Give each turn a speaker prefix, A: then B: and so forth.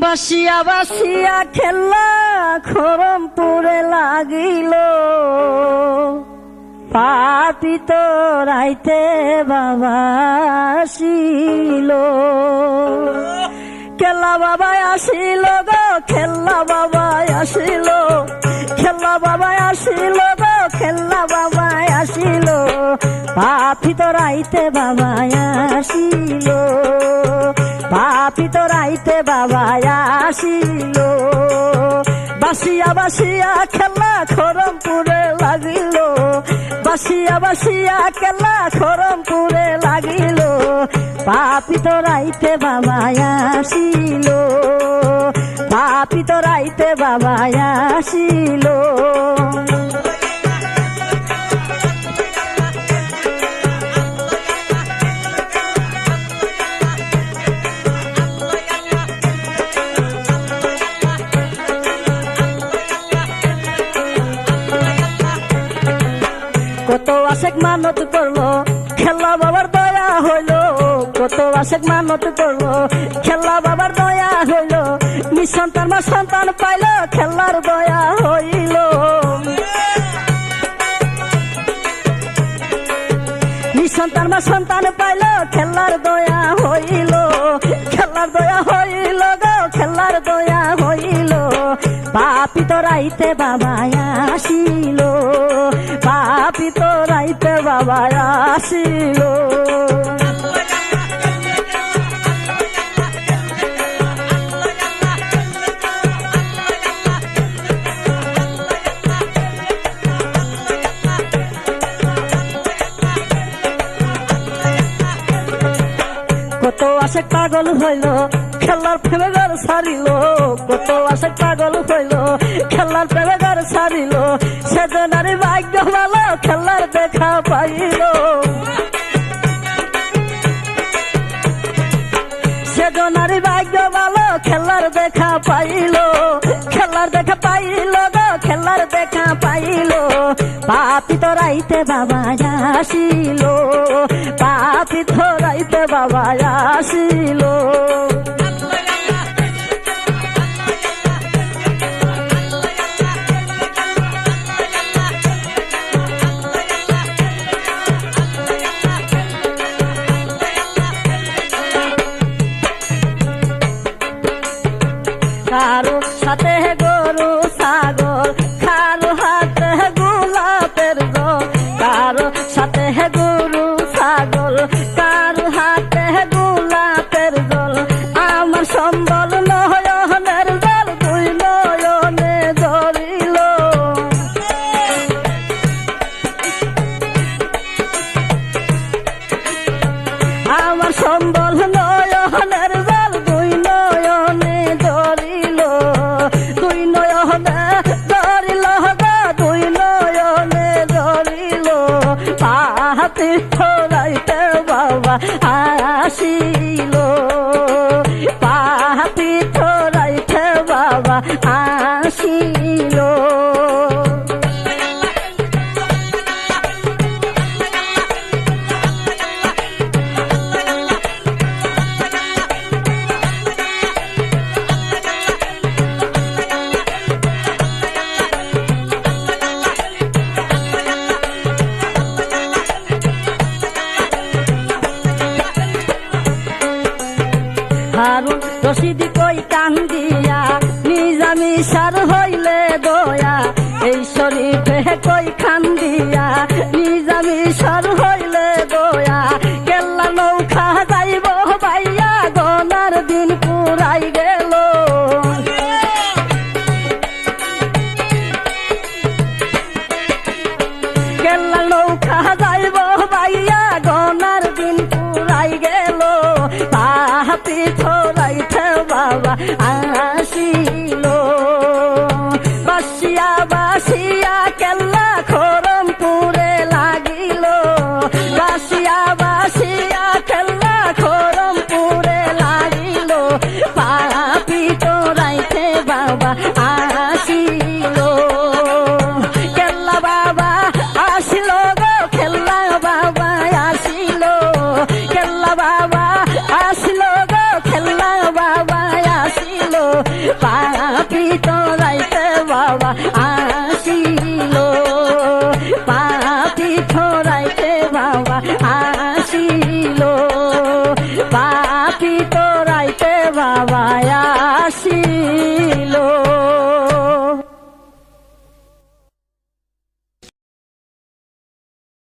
A: বাসিয়া বাসিয়া খেলা খরমপুরে লাগিল। পাপি তো রাইতে বাবা আসিল। খেলা বাবা আসিল গো, খেলা বাবা আসিল। খেলা বাবা আসিল গো, খেলা বাবা আসিল। পাপি তো রাইতে বাবা আসিল। পাপি তো রাইতে বাবা আসিল। বাসিয়া বাসিয়া খেলা খরমপুরে লাগিল। বাসিয়া বাসিয়া খেলা খরমপুরে লাগিল। পাপি তো রাইতে বাবা আসিল। পাপি তো রাইতে বাবা আসিল। মানত করল খেলা বাবার দয়া হইল, কত আশেক মানত করল খেলা বাবার দয়া হইল, নিঃসন্তান মা সন্তান পাইলো, খেলার দয়া হইল। নিঃসন্তান মা সন্তান পাইলো, খেলার দয়া পাপি তো রাইতে বাবা আসিল পাপি তো রাইতে বাবা আসিল। কত আসে পাগল হইল খেলার প্রেমে ঘর সারিল কত আসে পাগল হইল। খেলার প্রেমে ঘর সারিল সেজনারি ভাগ্য ভালো, খেলার দেখা পাইল। সেজনারি ভাগ্য ভালো, খেলার দেখা পাইল। খেলার দেখা পাইল গো, খেলার দেখা পাইল। পাপি তো রাইতে বাবা আসিল। পাপি তো রাইতে বাবা আসিল। আমার সম্বল নয়নের জল, দুই নয়নে ধরিল। দুই নয়নে ধরিল দুই নয়নে ধরিল। পাহাতে ছড়াইতে বাবা সার হইলে দয়া, এই শরীফে কই খান্দিয়া নিজামি সার হইলে দয়া, কেল্লা নৌকা যাইব বাইয়া গনার দিন পুরাই গেল। কেল্লা নৌকা বাবা আসিল। পাতি ছড়াইতে বাবা আসিল। পাতি তোরাইতে বাবা আসিল।